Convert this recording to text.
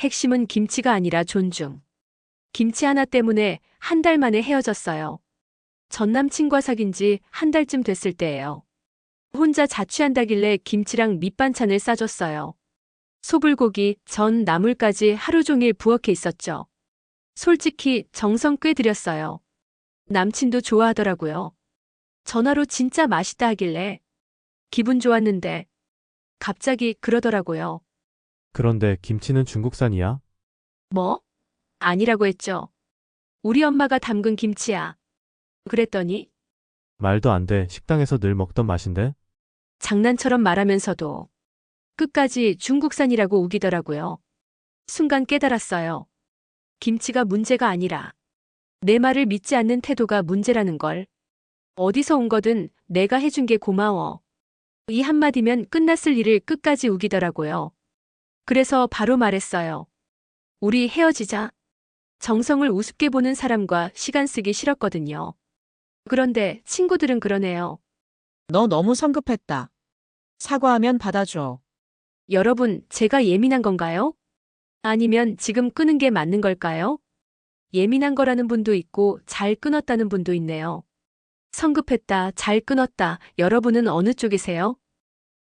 핵심은 김치가 아니라 존중. 김치 하나 때문에 한 달 만에 헤어졌어요. 전 남친과 사귄 지 한 달쯤 됐을 때예요. 혼자 자취한다길래 김치랑 밑반찬을 싸줬어요. 소불고기, 전, 나물까지 하루 종일 부엌에 있었죠. 솔직히 정성 꽤 들였어요. 남친도 좋아하더라고요. 전화로 진짜 맛있다 하길래 기분 좋았는데 갑자기 그러더라고요. 그런데 김치는 중국산이야? 뭐? 아니라고 했죠. 우리 엄마가 담근 김치야. 그랬더니 말도 안 돼. 식당에서 늘 먹던 맛인데? 장난처럼 말하면서도 끝까지 중국산이라고 우기더라고요. 순간 깨달았어요. 김치가 문제가 아니라 내 말을 믿지 않는 태도가 문제라는 걸. 어디서 온 거든 내가 해준 게 고마워. 이 한마디면 끝났을 일을 끝까지 우기더라고요. 그래서 바로 말했어요. 우리 헤어지자. 정성을 우습게 보는 사람과 시간 쓰기 싫었거든요. 그런데 친구들은 그러네요. 너 너무 성급했다. 사과하면 받아줘. 여러분, 제가 예민한 건가요? 아니면 지금 끄는 게 맞는 걸까요? 예민한 거라는 분도 있고 잘 끊었다는 분도 있네요. 성급했다, 잘 끊었다. 여러분은 어느 쪽이세요?